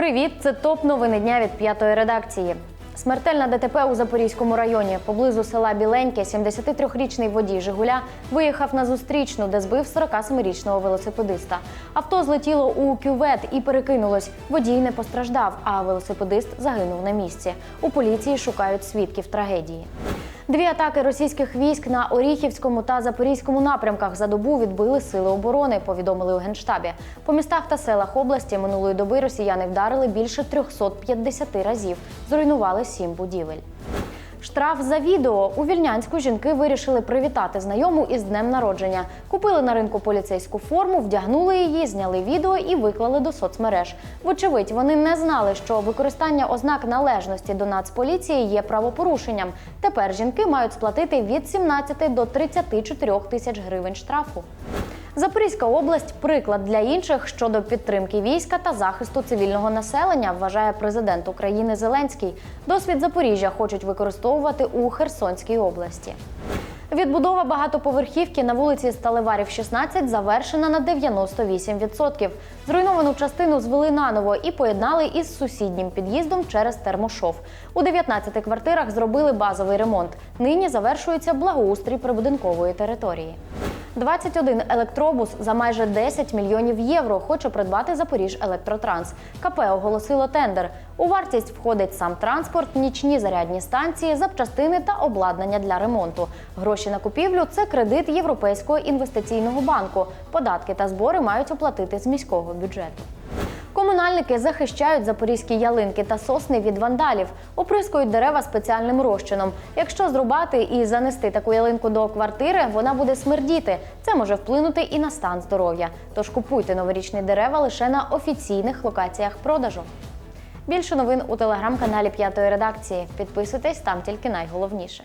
Привіт, це топ новини дня від п'ятої редакції. Смертельна ДТП у Запорізькому районі. Поблизу села Біленьке 73-річний водій Жигуля виїхав на зустрічну, де збив 47-річного велосипедиста. Авто злетіло у кювет і перекинулось. Водій не постраждав, а велосипедист загинув на місці. У поліції шукають свідків трагедії. Дві атаки російських військ на Оріхівському та Запорізькому напрямках за добу відбили сили оборони. Повідомили у генштабі. По містах та селах області минулої доби росіяни вдарили більше 350 разів. Зруйнували сім будівель. Штраф за відео у вільнянську жінки вирішили привітати знайому із днем народження. Купили на ринку поліцейську форму, вдягнули її, зняли відео і виклали до соцмереж. Вочевидь, вони не знали, що використання ознак належності до нацполіції є правопорушенням. Тепер жінки мають сплатити від 17 до 34 тисяч гривень штрафу. Запорізька область приклад для інших щодо підтримки війська та захисту цивільного населення, вважає президент України Зеленський. Досвід Запоріжжя хочуть використовувати у Херсонській області. Відбудова багатоповерхівки на вулиці Сталеварів, 16 завершена на 98%. Зруйновану частину звели наново і поєднали із сусіднім під'їздом через термошов. У 19 квартирах зробили базовий ремонт. Нині завершується благоустрій прибудинкової території. 21 електробус за майже 10 мільйонів євро хоче придбати Запоріж Електротранс. КП оголосило тендер. У вартість входить сам транспорт, нічні зарядні станції, запчастини та обладнання для ремонту. Гроші на купівлю це кредит Європейського інвестиційного банку. Податки та збори мають оплатити з міського бюджету. Комунальники захищають запорізькі ялинки та сосни від вандалів, оприскують дерева спеціальним розчином. Якщо зрубати і занести таку ялинку до квартири, вона буде смердіти. Це може вплинути і на стан здоров'я. Тож купуйте новорічні дерева лише на офіційних локаціях продажу. Більше новин у телеграм-каналі П'ятої редакції. Підписуйтесь там тільки найголовніше.